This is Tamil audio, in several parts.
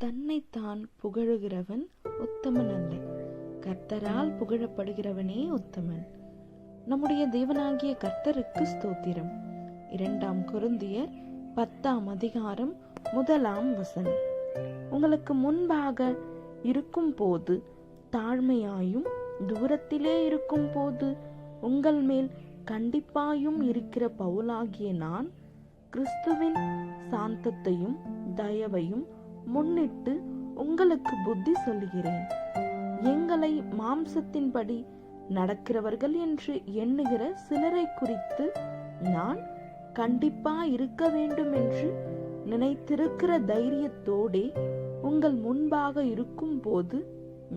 தன்னைத்தான் புகழுகிறவன் உத்தமன் அல்ல கர்த்தரால் புகழப்படுகிறவனே உத்தமன். நம்முடைய தேவனாகிய கர்த்தருக்கு ஸ்தோத்திரம். இரண்டாம் குருந்தியர் பத்தாம் அதிகாரம் முதலாம் வசனம். உங்களுக்கு முன்பாக இருக்கும் போது தாழ்மையாயும் தூரத்திலே இருக்கும் போது உங்கள் மேல் கண்டிப்பாயும் இருக்கிற பவுலாகிய நான் கிறிஸ்துவின் சாந்தத்தையும் தயவையும் முன்னிட்டு உங்களுக்கு புத்தி சொல்லுகிறேன். எங்களை மாம்சத்தின்படி நடக்கிறவர்கள் என்று எண்ணுகிற சிலரை குறித்து நான் கண்டிப்பா இருக்க வேண்டும் என்று நினைத்திருக்கிற தைரியத்தோடே உங்கள் முன்பாக இருக்கும் போது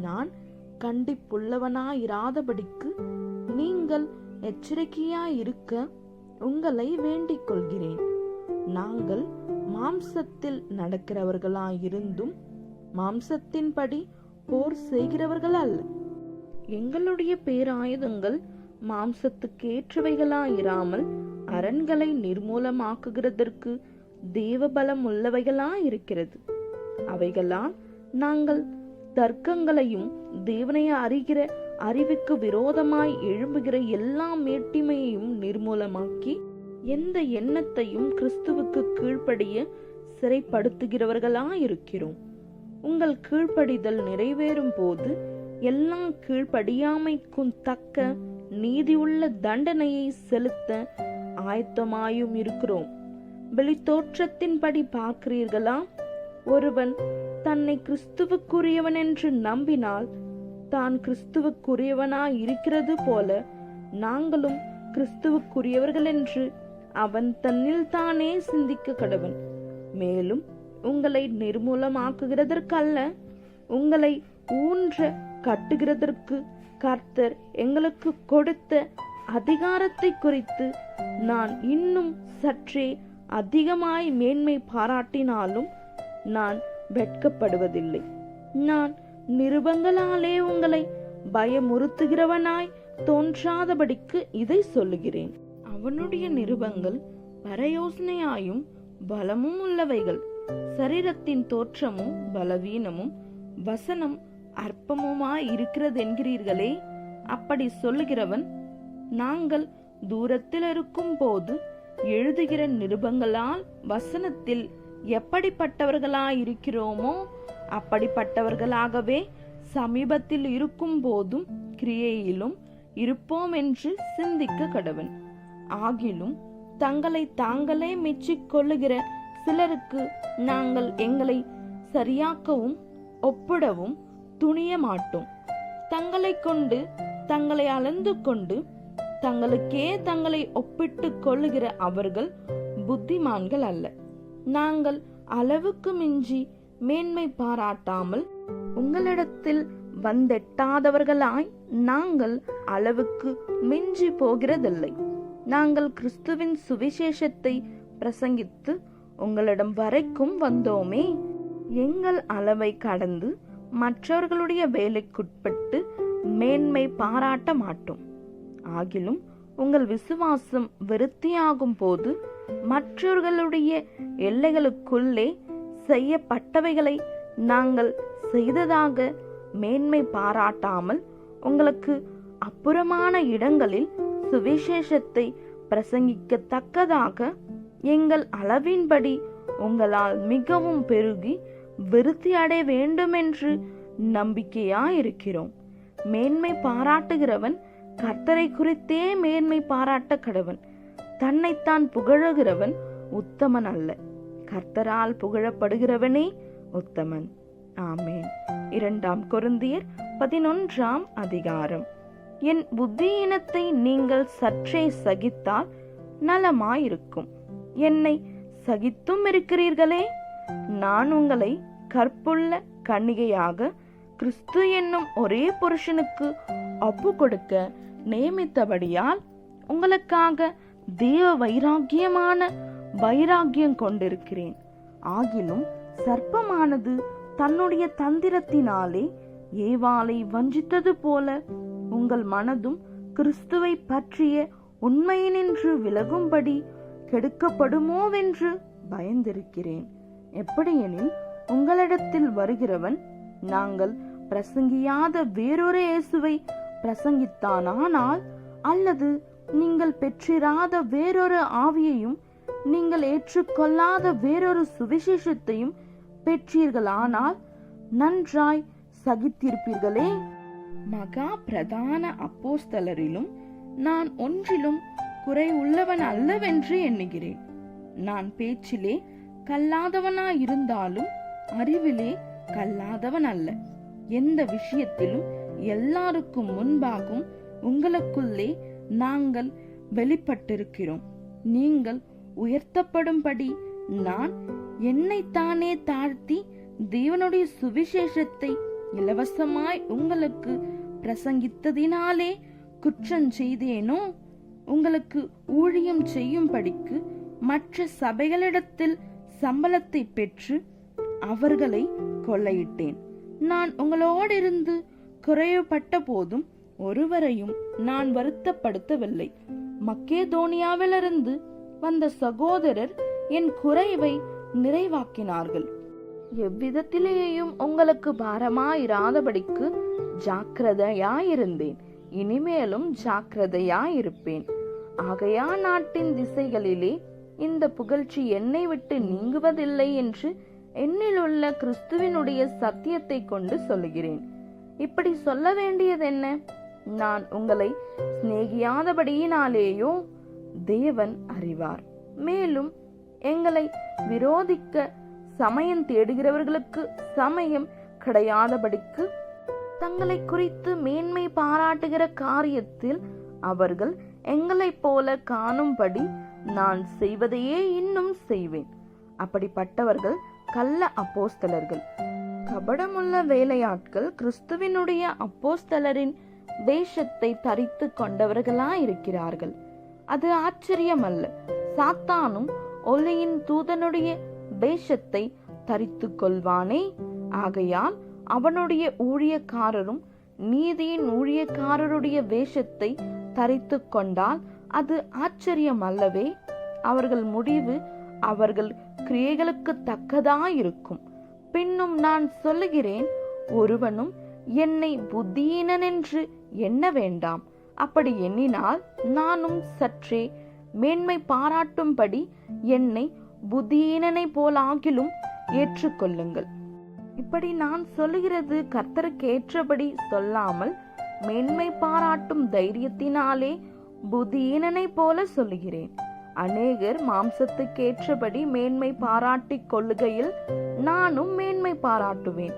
நான் கண்டிப்புள்ளவனாயிராதபடிக்கு நீங்கள் எச்சரிக்கையாயிருக்க உங்களை வேண்டிக் கொள்கிறேன். நாங்கள் மாம்சத்தில் நடக்கிறவர்களாயிருந்தும் மாம்சத்தின்படி போர் செய்கிறவர்கள் அல்ல எங்களுடைய பேராயுதங்கள் மாம்சத்துக்கேற்றவைகளாயிராமல் அரண்களை நிர்மூலமாக்குகிறதற்கு தேவபலம் உள்ளவைகளாயிருக்கிறது அவைகளால் நாங்கள் தர்க்கங்களையும் தேவனை அறிகிற அறிவுக்கு விரோதமாய் எழும்புகிற எல்லா மேட்டிமையையும் நிர்மூலமாக்கி எந்த எண்ணத்தையும் கிறிஸ்துவுக்கு கீழ்ப்படிய சிறைப்படுத்துகிறவர்களாயிருக்கிறோம். உங்கள் கீழ்ப்படிதல் நிறைவேறும் போது எல்லா கீழ்ப்படியாமைக்கும் தக்க நீதியுள்ள தண்டனையை செலுத்த ஆயத்தமாயும் இருக்கிறோம். வெளித்தோற்றத்தின்படி பார்க்கிறீர்களா? ஒருவன் தன்னை கிறிஸ்துவுக்குரியவன் என்று நம்பினால் தான் கிறிஸ்துவுக்குரியவனாய் இருக்கிறது போல நாங்களும் கிறிஸ்துவுக்குரியவர்கள் என்று அவன் தன்னில் தானே சிந்திக்க கடவன். மேலும் உங்களை நிர்மூலமாக்குகிறதற்கல்ல. உங்களை ஊன்ற கட்டுகிறதற்கு கர்த்தர் எங்களுக்கு கொடுத்த அதிகாரத்தை குறித்து நான் இன்னும் சற்றே அதிகமாய் மேன்மை பாராட்டினாலும் நான் வெட்கப்படுவதில்லை. நான் நிருபங்களாலே உங்களை பயமுறுத்துகிறவனாய் தோன்றாதபடிக்கு இதை சொல்லுகிறேன். அவனுடைய நிருபங்கள் பரயோசனையாயும் பலமும் உள்ளவைகள். சரீரத்தின் தோற்றமும் பலவீனமும் வசனம் அற்பமுமாய் இருக்கிறது என்கிறீர்களே அப்படி சொல்லுகிறவன் நாங்கள் தூரத்தில் இருக்கும் போது எழுதுகிற நிருபங்களால் வசனத்தில் எப்படிப்பட்டவர்களாயிருக்கிறோமோ அப்படிப்பட்டவர்களாகவே சமீபத்தில் இருக்கும் போதும் கிரியையிலும் இருப்போம் என்று சிந்திக்க கடவன். ஆகிலும் தங்களை தாங்களே மெச்சிக் கொள்ளுகிற சிலருக்கு நாங்கள் எங்களை சரியாக்கவும் ஒப்பிடவும் துணிய மாட்டோம் தங்களை கொண்டு தங்களை அளந்து கொண்டு தங்களுக்கே தங்களை ஒப்பிட்டு கொள்ளுகிற அவர்கள் புத்திமான்கள் அல்ல. நாங்கள் அளவுக்கு மிஞ்சி மேன்மை பாராட்டாமல் உங்களிடத்தில் வந்தெட்டாதவர்களாய் நாங்கள் அளவுக்கு மிஞ்சி போகிறதில்லை. நாங்கள் கிறிஸ்துவின் சுவிசேஷத்தை பிரசங்கித்து உங்களிடம் வரைக்கும் வந்தோமே. எங்கள் அளவை கடந்து மற்றவர்களுடைய வேலைக்குட்பட்டு மேன்மை பாராட்ட மாட்டோம். ஆகிலும் உங்கள் விசுவாசம் விருத்தியாகும் போது மற்றவர்களுடைய எல்லைகளுக்குள்ளே செய்யப்பட்டவைகளை நாங்கள் செய்ததாக மேன்மை பாராட்டாமல் உங்களுக்கு அப்புறமான இடங்களில் சுவிசேஷத்தை பிரசங்கிக்கத்தக்கதாக எங்கள் அளவின்படி உங்களால் மிகவும் பெருகி விருத்தி அடைய வேண்டுமென்று நம்பிக்கையாயிருக்கிறோம். மேன்மை பாராட்டுகிறவன் கர்த்தரை குறித்தே மேன்மை பாராட்ட கடவன் தன்னைத்தான் புகழுகிறவன் உத்தமன் அல்ல. கர்த்தரால் புகழப்படுகிறவனே உத்தமன். ஆமேன். இரண்டாம் கொருந்தியர் பதினொன்றாம் அதிகாரம். என் புத்தியினத்தை நீங்கள் சற்றே சகித்தால் நலமாயிருக்கும். என்னை சகித்தும் இருக்கிறீர்களே நான் உங்களை கற்புள்ள கன்னிகையாக கிறிஸ்து என்னும் ஒரே புருஷனுக்கு ஒப்பு கொடுக்க நியமித்தபடியால் உங்களுக்காக தேவ வைராக்கியமான வைராக்கியம் கொண்டிருக்கிறேன். ஆகிலும் சர்ப்பமானது தன்னுடைய தந்திரத்தினாலே ஏவாளை வஞ்சித்தது போல உங்கள் மனதும் கிறிஸ்துவை பற்றிய உண்மையினின்று விலகும்படி கெடுக்கப்படுமோவென்று பயந்திருக்கிறேன். எப்படியெனில் உங்களிடத்தில் வருகிறவன் நாங்கள் பிரசங்கியாத வேறொரு இயேசுவை பிரசங்கித்தானானால் அல்லது நீங்கள் பெற்றிராத வேறொரு ஆவியையும் நீங்கள் ஏற்றுக்கொள்ளாத வேறொரு சுவிசேஷத்தையும் பெற்றீர்களானால் நன்றாய் சகித்திருப்பீர்களே மகா பிரதான அப்போஸ்தலரிலும் நான் ஒன்றிலும் குறை உள்ளவன் அல்லவென்று எண்ணுகிறேன். நான் பேச்சிலே கல்லாதவனாயிருந்தாலும் அறிவிலே கல்லாதவன் அல்ல. எந்த விஷயத்திலும் எல்லாருக்கும் முன்பாகும் உங்களுக்குள்ளே நாங்கள் வெளிப்பட்டிருக்கிறோம். நீங்கள் உயர்த்தப்படும்படி நான் என்னைத்தானே தாழ்த்தி தேவனுடைய சுவிசேஷத்தை இலவசமாய் உங்களுக்கு பிரசங்கித்ததினாலே குற்றம் செய்தேனோ? உங்களுக்கு ஊழியம் செய்யும்படிக்கு மற்ற சபைகளிடத்தில் சம்பளத்தை பெற்று அவர்களை கொள்ளையிட்டேன். நான் உங்களோடிருந்து குறைவுபட்ட போதும் ஒருவரையும் நான் வருத்தப்படுத்தவில்லை. மக்கேதோனியாவிலிருந்து வந்த சகோதரர் என் குறைவை நிறைவாக்கினார்கள். எவ்விதத்திலேயும் உங்களுக்கு பாரமாயிராதபடிக்கு ஜாக்கிரதையாயிருந்தேன். இனிமேலும் ஜாக்கிரதையாயிருப்பேன். ஆகையா நாட்டின் திசைகளிலே இந்த புகழ்ச்சி என்னை விட்டு நீங்குவதில்லை என்று என்னிலுள்ள கிறிஸ்துவினுடைய சத்தியத்தை கொண்டு சொல்லுகிறேன். இப்படி சொல்ல வேண்டியது என்ன நான் உங்களை சிநேகியாதபடியினாலேயோ தேவன் அறிவார். மேலும் எங்களை விரோதிக்க சமயம் தேடுகிறவர்களுக்கு சமயம் கிடையாதபடிக்கு தங்களை குறித்து மேன்மை பாராட்டுகிற காரியத்தில் அவர்கள் எங்களைப் போல காணும்படி நான் செய்வதையே இன்னும் செய்வேன். அப்படிப்பட்டவர்கள் கள்ள அப்போஸ்தலர்கள். கபடமுள்ள வேலையாட்கள் கிறிஸ்துவினுடைய அப்போஸ்தலரின் வேஷத்தை தரித்து கொண்டவர்களாயிருக்கிறார்கள். அது ஆச்சரியமல்ல. சாத்தானும் ஒலியின் தூதனுடைய வேஷத்தை தரித்து கொள்வானே. ஆகையால் அவனுடைய ஊழியக்காரரும் நீதியின் ஊழியக்காரருடைய வேஷத்தை தரித்து கொண்டால் அது ஆச்சரியம் அல்லவே அவர்கள் முடிவு அவர்கள் கிரியைகளுக்கு தக்கதாயிருக்கும். பின்னும் நான் சொல்லுகிறேன் ஒருவனும் என்னை புத்தியீனன் என்று எண்ண வேண்டாம். அப்படி எண்ணினால் நானும் சற்றே மேன்மை பாராட்டும்படி என்னை புத்தியீனனை போலாகிலும் ஏற்றுக்கொள்ளுங்கள். இப்படி நான் சொல்லுகிறது கர்த்தருக்கு ஏற்றபடி சொல்லாமல் மேன்மை பாராட்டும் தைரியத்தினாலே புத்தியீனனை போல சொல்லுகிறேன். அநேகர் மாம்சத்துக்கேற்றபடி மேன்மை பாராட்டிக் கொள்ளுகையில் நானும் மேன்மை பாராட்டுவேன்.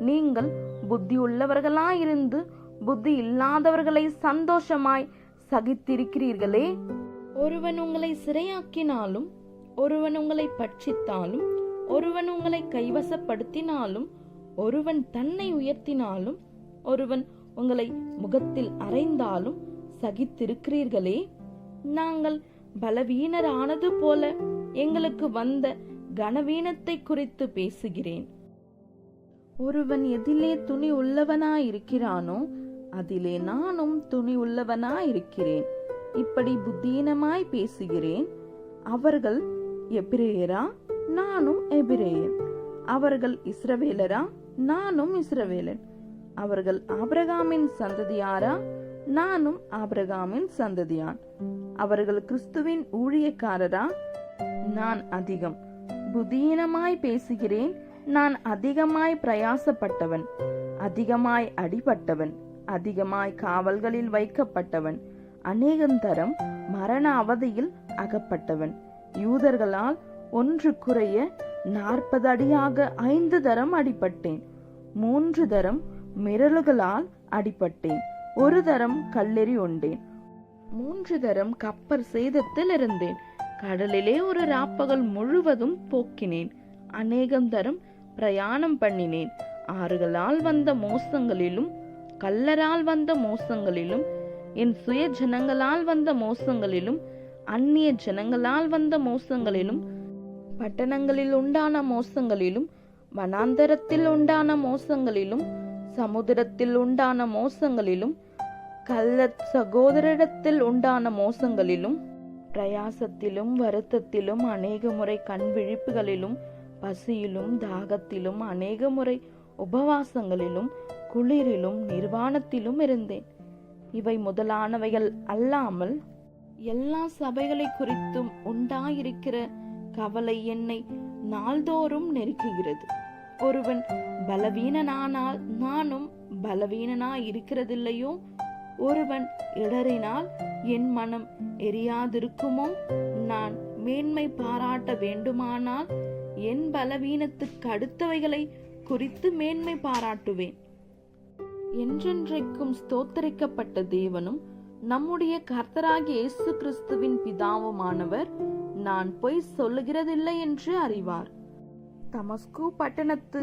நீங்கள் புத்தி உள்ளவர்களாயிருந்து புத்தி இல்லாதவர்களை சந்தோஷமாய் சகித்திருக்கிறீர்களே? ஒருவன் உங்களை சிறையாக்கினாலும் ஒருவன் உங்களை பட்சித்தாலும் ஒருவன் உங்களை கைவசப்படுத்தினாலும் ஒருவன் தன்னை உயர்த்தினாலும் ஒருவன் உங்களை முகத்தில் அரைந்தாலும் சகித்திருக்கிறீர்களே? நாங்கள் பலவீனரானது போல எங்களுக்கு வந்த கனவீனத்தை குறித்து பேசுகிறேன். ஒருவன் எதிலே துணி உள்ளவனாயிருக்கிறானோ அதிலே நானும் துணி உள்ளவனாயிருக்கிறேன். இப்படி புத்தீனமாய் பேசுகிறேன். அவர்கள் எபிரேயரா? நானும் எபிரேயன். அவர்கள் இஸ்ரவேலரா? நானும் இஸ்ரவேலன். அவர்கள் ஆபிரகாமின் சந்ததியாரா? நானும் ஆபிரகாமின் சந்ததியான். அவர்கள் கிறிஸ்துவின் ஊழியக்காரரா? நான் அதிகம். புதீனமாய் பேசுகிறேன். நான் அதிகமாய் பிரயாசப்பட்டவன். அதிகமாய் அடிபட்டவன். அதிகமாய் காவல்களில் வைக்கப்பட்டவன். அநேகந்தரம் மரண அவதியில் அகப்பட்டவன். யூதர்களால் ஒன்று குறைய நாற்பது அடியாக ஐந்து தரம் அடிபட்டேன். மூன்று தரம் மிரளுகளால் அடிபட்டேன். ஒரு தரம் கல்லெறி உண்டேன். மூன்று தரம் கப்பர் சேதத்தில் இருந்தேன். கடலிலே ஒரு ராப்பகல் முழுவதும் போக்கினேன். அநேகம் தரம் பிரயாணம் பண்ணினேன். ஆறுகளால் வந்த மோசங்களிலும் கல்லரால் வந்த மோசங்களிலும் என் சுய ஜனங்களால் வந்த மோசங்களிலும் அந்நிய ஜனங்களால் வந்த மோசங்களிலும் பட்டணங்களில் உண்டான மோசங்களிலும் வனாந்தரத்தில் உண்டான மோசங்களிலும் சமுத்திரத்தில் உண்டான மோசங்களிலும் கள்ள சகோதரிடத்தில் உண்டான மோசங்களிலும் பிரயாசத்திலும் வருத்தத்திலும் அநேக முறை கண் விழிப்புகளிலும் பசியிலும் தாகத்திலும் அநேக முறை உபவாசங்களிலும் குளிரிலும் நிர்வாணத்திலும் இருந்தேன். இவை முதலானவைகள் அல்லாமல் எல்லா சபைகளை குறித்தும் உண்டாயிருக்கிற கவலை என்னை நாள்தோறும் நெருக்குகிறது. ஒருவன் பலவீனனானால் நானும் பலவீனனா இருக்கிறதில்லையோ ஒருவன் இடறினால் என் மனம் எரியாதிருக்குமோ? நான் மேன்மை பாராட்ட வேண்டுமானால் என் பலவீனத்துக்கு அடுத்தவைகளை குறித்து மேன்மை பாராட்டுவேன். என்றென்றைக்கும் ஸ்தோத்தரிக்கப்பட்ட தேவனும் நம்முடைய கர்த்தராகிய இயேசு கிறிஸ்துவின் பிதாவுமானவர் நான் பொய் சொல்லுகிறதில்லை என்று அறிவார். தமஸ்கு பட்டணத்து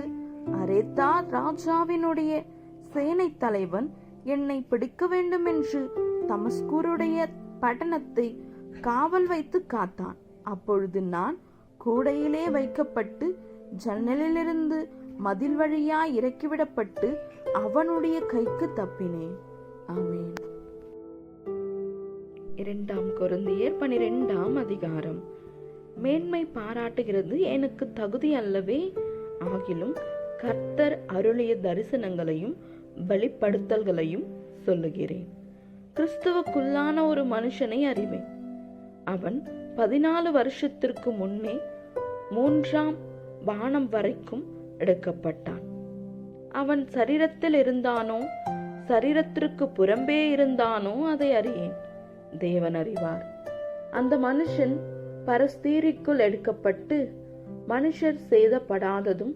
அரேத்தா ராஜாவினுடைய சேனை தலைவன் என்னை பிடிக்க வேண்டும் என்று தமஸ்கூருடைய பட்டணத்தை காவல் வைத்து காத்தான். அப்பொழுது நான் கூடையிலே வைக்கப்பட்டு ஜன்னலிலிருந்து மதில் வழியாய் இறக்கிவிடப்பட்டு அவனுடைய கைக்கு தப்பினேன். ஆமேன். இரண்டாம் கொருந்தியர் பனிரெண்டாம் அதிகாரம். மேன்மை பாராட்டுகிறது எனக்கு தகுதி அல்லவே. ஆகிலும் கர்த்தர் அருளிய தரிசனங்களையும் வெளிப்படுத்தல்களையும் சொல்லுகிறேன். கிறிஸ்துவுக்குள்ளான ஒரு மனுஷனை அறிவேன். அவன் பதினாலு வருஷத்திற்கு முன்னே மூன்றாம் வானம் வரைக்கும் எடுக்கப்பட்டான். அவன் சரீரத்தில் இருந்தானோ சரீரத்திற்கு புறம்பே இருந்தானோ அதை அறியேன். தேவன் அறிவார். அந்த மனுஷன் பரஸ்தீரிக்குள் எடுக்கப்பட்டு மனுஷர் சேதப்படாததும்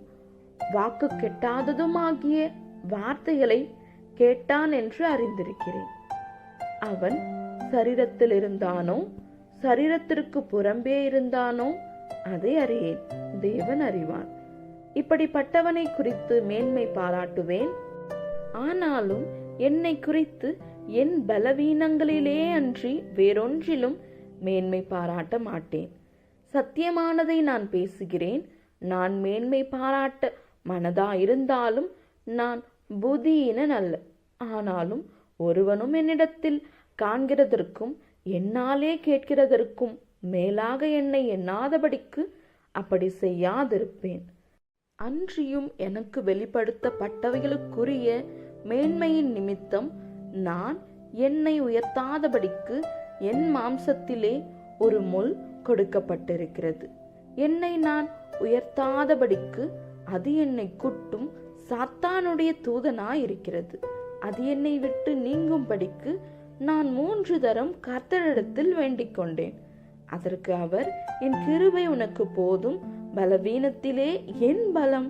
வாக்கு கெட்டாததும் ஆகிய வார்த்தைகளை கேட்டான் என்று அறிந்திருக்கிறேன். அவன் சரீரத்தில் இருந்தானோ சரீரத்திற்கு புறம்பே இருந்தானோ அதை அறியேன். தேவன் அறிவான் இப்படிப்பட்டவனை குறித்து மேன்மை பாராட்டுவேன். ஆனாலும் என்னை குறித்து என் பலவீனங்களிலே அன்றி வேறொன்றிலும் மேன்மை பாராட்ட மாட்டேன். சத்தியமானதை நான் பேசுகிறேன். நான் மேன்மை பாராட்ட மனதாயிருந்தாலும் நான் புதியினன் அல்ல. ஆனாலும் ஒருவனும் என்னிடத்தில் காண்கிறதற்கும் என்னாலே கேட்கிறதற்கும் மேலாக என்னை எண்ணாதபடிக்கு அப்படி செய்யாதிருப்பேன். அன்றியும் எனக்கு வெளிப்படுத்தப்பட்டவைகளுக்குரிய மேன்மையின் நிமித்தம் நான் என்னை உயர்த்தாதபடிக்கு என் மாம்சத்திலே ஒரு முள் கொடுக்கப்பட்டிருக்கிறது. என்னை நான் உயர்த்தாதபடிக்கு அது என்னை குட்டும் சாத்தானுடைய தூதனாய் இருக்கிறது அது என்னை விட்டு நீங்கும்படிக்கு நான் மூன்று தரம் கர்த்தரிடத்தில் வேண்டிக் கொண்டேன் அதற்கு அவர் என் கிருபை உனக்கு போதும் பலவீனத்திலே என் பலம்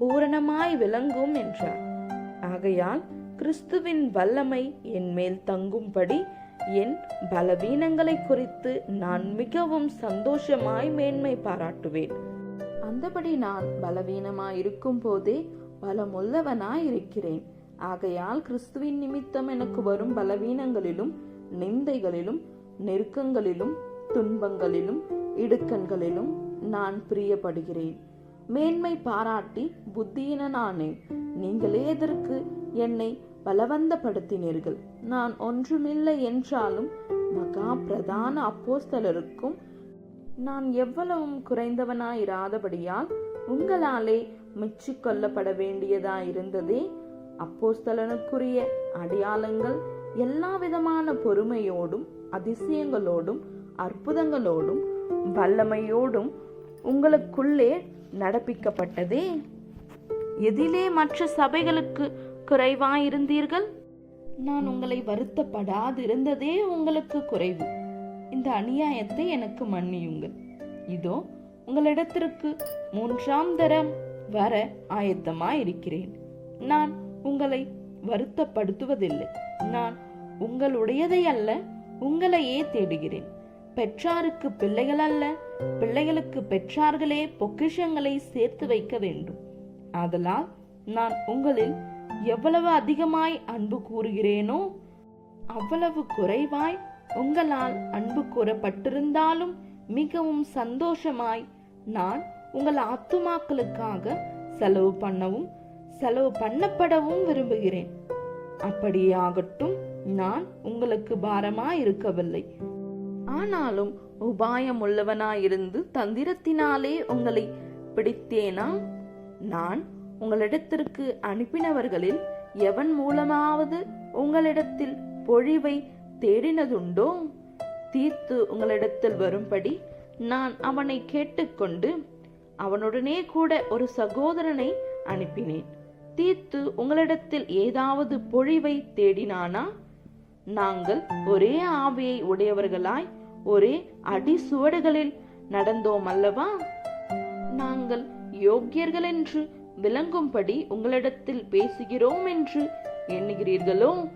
பூரணமாய் விளங்கும் என்றார். ஆகையால் கிறிஸ்துவின் வல்லமை என் மேல் தங்கும்படி என் பலவீனங்களை குறித்து நான் மிகவும் சந்தோஷமாய் மேன்மை பாராட்டுவேன். அந்தபடி நான் பலவீனமாய் இருக்கும் போதே பலமுள்ளவனாய் இருக்கிறேன் ஆகையால் கிறிஸ்துவின் நிமித்தம் எனக்கு வரும் பலவீனங்களிலும் நிந்தைகளிலும் நெருக்கங்களிலும் துன்பங்களிலும் இடுக்கண்களிலும் நான் பிரியப்படுகிறேன். மேன்மை பாராட்டி புத்தியினானேன் நீங்களே எதற்கு என்னை பலவந்தப்படுத்தினீர்கள். நான் ஒன்றுமில்லை என்றாலும் மகா பிரதான அப்போஸ்தலருக்கும் நான் எவ்வளவும் குறைந்தவனாயிராதபடியால் உங்களாலே மெச்சிக்கொள்ளப்பட வேண்டியதாயிருந்ததே அப்போஸ்தலனுக்குரிய அடையாளங்கள் எல்லா விதமான பொறுமையோடும் அதிசயங்களோடும் அற்புதங்களோடும் வல்லமையோடும் உங்களுக்குள்ளே நடப்பிக்கப்பட்டதே. எதிலே மற்ற சபைகளுக்கு குறைவாயிருந்தீர்கள்? நான் உங்களை வருத்தப்படாதிருந்ததே உங்களுக்கு குறைவு. இந்த அநியாயத்தை எனக்கு மன்னியுங்கள். இதோ உங்களிடத்திற்கு மூன்றாம் தரம் வர ஆயத்தமாயிருக்கிறேன். நான் உங்களை வருத்தப்படுத்துவதில்லை. நான் உங்களுடையதை அல்ல உங்களையே தேடுகிறேன். பெற்றாருக்கு பிள்ளைகள் அல்ல பிள்ளைகளுக்கு பெற்றார்களே பொக்கிஷங்களை சேர்த்து வைக்க வேண்டும். ஆதலால் நான் உங்களில் எவ்வளவு அதிகமாய் அன்பு கூறுகிறேனோ அவ்வளவு குறைவாய் உங்களால் அன்பு கூறப்பட்டிருந்தாலும் மிகவும் சந்தோஷமாய் நான் உங்கள் ஆத்துமாக்களுக்காக செலவு பண்ணவும் செலவு பண்ணப்படவும் விரும்புகிறேன். அப்படியாகட்டும் நான் உங்களுக்கு பாரமாய் இருக்கவில்லை ஆனாலும் உபாயம் உள்ளவனாயிருந்து தந்திரத்தினாலே உங்களை பிடித்தேனா? நான் உங்களிடத்திற்கு அனுப்பினவர்களில் எவன் மூலமாவது உங்களிடத்தில் பொழிவை தேடினதுண்டோ? தீர்த்து உங்களிடத்தில் வரும்படி நான் அவனை கேட்டுக்கொண்டு அவனுடனே கூட ஒரு சகோதரனை அனுப்பினேன். தீர்த்து உங்களிடத்தில் ஏதாவது பொழிவை தேடினானா? நாங்கள் ஒரே ஆவியை உடையவர்களாய் ஒரே அடி சுவடுகளில் நடந்தோம் அல்லவா? நாங்கள் யோக்கியர்கள் என்று விளங்கும்படி உங்களிடத்தில் பேசுகிறோம் என்று எண்ணுகிறீர்களோ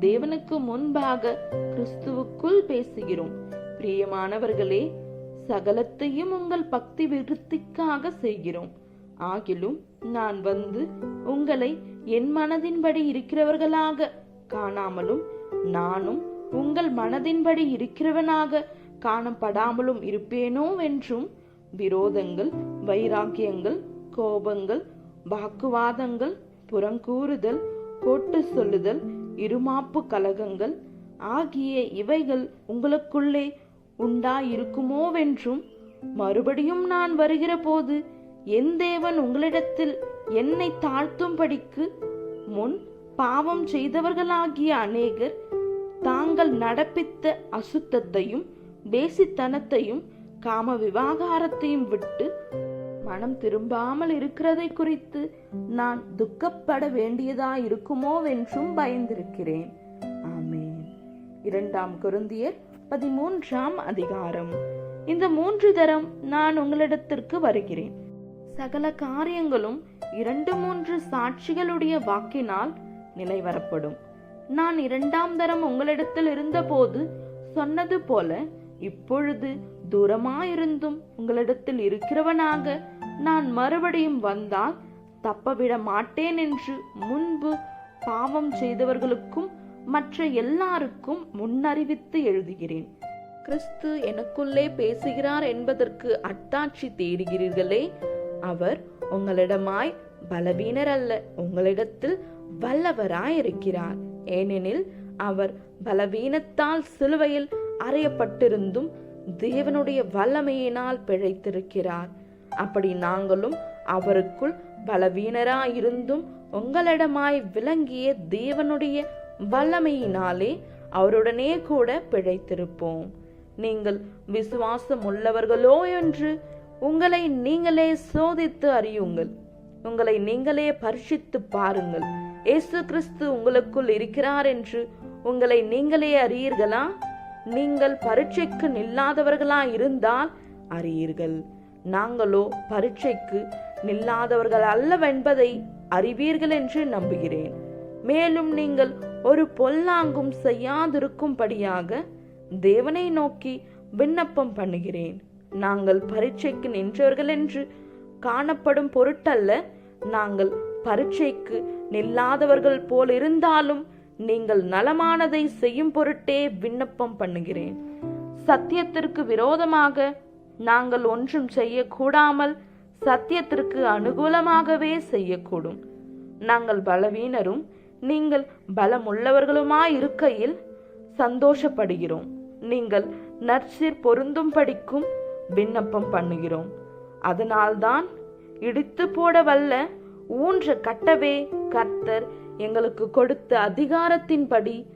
தேவனுக்கு முன்பாக கிறிஸ்துவுக்குள் பேசுகிறோம். பிரியமானவர்களே சகலத்தையும் உங்கள் பக்தி விருத்திக்காக செய்கிறோம். ஆகிலும் நான் வந்து உங்களை என் மனதின்படி இருக்கிறவர்களாக காணாமலும் நானும் உங்கள் மனதின்படி இருக்கிறவனாக காணப்படாமலும் இருப்பேனோ என்றும் விரோதங்கள் வைராக்கியங்கள் கோபங்கள் வாக்குவாதங்கள் புறங்கூறுதல் கோட்டு சொல்லுதல் இருமாப்பு கலகங்கள் ஆகிய இவைகள் உங்களுக்குள்ளே உண்டாயிருக்குமோவென்றும் மறுபடியும் நான் வருகிற போது என் தேவன் உங்களிடத்தில் என்னை தாழ்த்தும்படிக்கு முன் பாவம் செய்தவர்களாகிய அநேகர் தாங்கள் நடப்பித்த அசுத்தத்தையும் பேசித்தனத்தையும் காம விவாகாரத்தையும் விட்டு மனம் திரும்பாமல் இருக்கிறதை குறித்து நான் துக்கப்பட வேண்டியதா இருக்குமோவென்றும் பயந்திருக்கிறேன். ஆமேன். இரண்டாம் குருந்தியர் பதிமூன்றாம் அதிகாரம். இந்த மூன்று தரம் நான் உங்களிடத்திற்கு வருகிறேன். சகல காரியங்களும் இரண்டு மூன்று சாட்சிகளுடைய வாக்கினால் நிலைவரப்படும் நான் இரண்டாம் தரம் உங்களிடத்தில் இருந்தபோது சொன்னது போல இப்பொழுது தூரமாயிருந்தும் உங்களிடத்தில் இருக்கிறவனாக நான் மறுபடியும் வந்தால் தப்பவிட மாட்டேன் என்று முன்பு பாவம் செய்தவர்களுக்கும் மற்ற எல்லாருக்கும் முன்னறிவித்து எழுதுகிறேன். கிறிஸ்து எனக்குள்ளே பேசுகிறார் என்பதற்கு அத்தாட்சி தேடுகிறீர்களே அவர் உங்களிடமாய் பலவீனர் அல்ல உங்களிடத்தில் வல்லவராய் இருக்கிறார் ஏனெனில் அவர் பலவீனத்தால் சிலுவையில் அறையப்பட்டிருந்தும் தேவனுடைய வல்லமையினால் பிழைத்திருக்கிறார். அப்படி நாங்களும் அவருக்குள் பலவீனராயிருந்தும் உங்களிடமாய் விளங்கிய தேவனுடைய வல்லமையினாலே அவருடனே கூட பிழைத்திருப்போம். நீங்கள் விசுவாசம் உள்ளவர்களோ என்று உங்களை நீங்களே சோதித்து அறியுங்கள். உங்களை நீங்களே பரிசித்து பாருங்கள். இயேசு கிறிஸ்து உங்களுக்குள் இருக்கிறார் என்று உங்களை நீங்களே அறியீர்களா? நீங்கள் பரீட்சைக்கு நில்லாதவர்களா இருந்தால் அறியீர்கள். நாங்களோ பரீட்சைக்கு நில்லாதவர்கள் அல்லவென்பதை அறிவீர்கள் என்று நம்புகிறேன். மேலும் நீங்கள் ஒரு பொல்லாங்கும் செய்யாதிருக்கும்படியாக தேவனை நோக்கி விண்ணப்பம் பண்ணுகிறேன். நாங்கள் பரீட்சைக்கு நின்றவர்கள் என்று காணப்படும் பொருட்டல்ல நாங்கள் பரீட்சைக்கு நில்லாதவர்கள் போல் இருந்தாலும் நீங்கள் நலமானதை செய்யும் பொருட்டே விண்ணப்பம் பண்ணுகிறேன். சத்தியத்திற்கு விரோதமாக நாங்கள் ஒன்றும் செய்யக்கூடாமல் சத்தியத்திற்கு அனுகூலமாகவே செய்யக்கூடும். நாங்கள் பலவீனரும் நீங்கள் பலமுள்ளவர்களுமாய் இருக்கையில் சந்தோஷப்படுகிறோம். நீங்கள் நற்சீர் பொருந்தும்படிக்கும் விண்ணப்பம் பண்ணுகிறோம். அதனால்தான் இடித்து போட வல்ல ஊன்ற கட்டவே கர்த்தர் எங்களுக்கு கொடுத்த அதிகாரத்தின்படி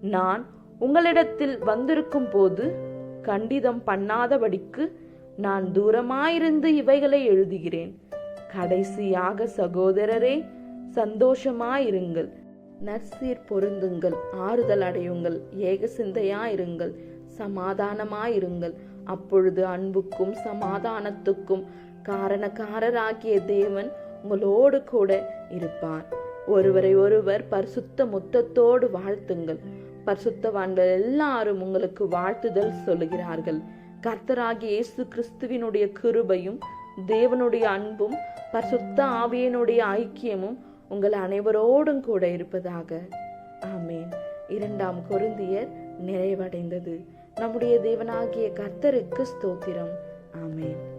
நான் உங்களிடத்தில் வந்திருக்கும் போது கண்டிதம் பண்ணாதபடிக்கு நான் தூரமாயிருந்து இவைகளை எழுதுகிறேன். கடைசியாக சகோதரரே சந்தோஷமாயிருங்கள். நற்சீர் பொருந்துங்கள் ஆறுதல் அடையுங்கள் ஏக சிந்தையாயிருங்கள் சமாதானமாயிருங்கள். அப்பொழுது அன்புக்கும் சமாதானத்துக்கும் காரணக்காரராகிய தேவன் உங்களோடு கூட இருப்பார். ஒருவரை ஒருவர் பரிசுத்த முத்தத்தோடு வாழ்த்துங்கள். பரிசுத்தவான்கள் எல்லாரும் உங்களுக்கு வாழ்த்துதல் சொல்லுகிறார்கள். கர்த்தராகிய இயேசு கிறிஸ்துவினுடைய கிருபையும் தேவனுடைய அன்பும் பரிசுத்த ஆவியனுடைய ஐக்கியமும் உங்கள் அனைவரோடும் கூட இருப்பதாக. ஆமேன். இரண்டாம் கொருந்தியர் நிறைவடைந்தது. நம்முடைய தேவனாகிய கர்த்தருக்கு ஸ்தோத்திரம். ஆமேன்.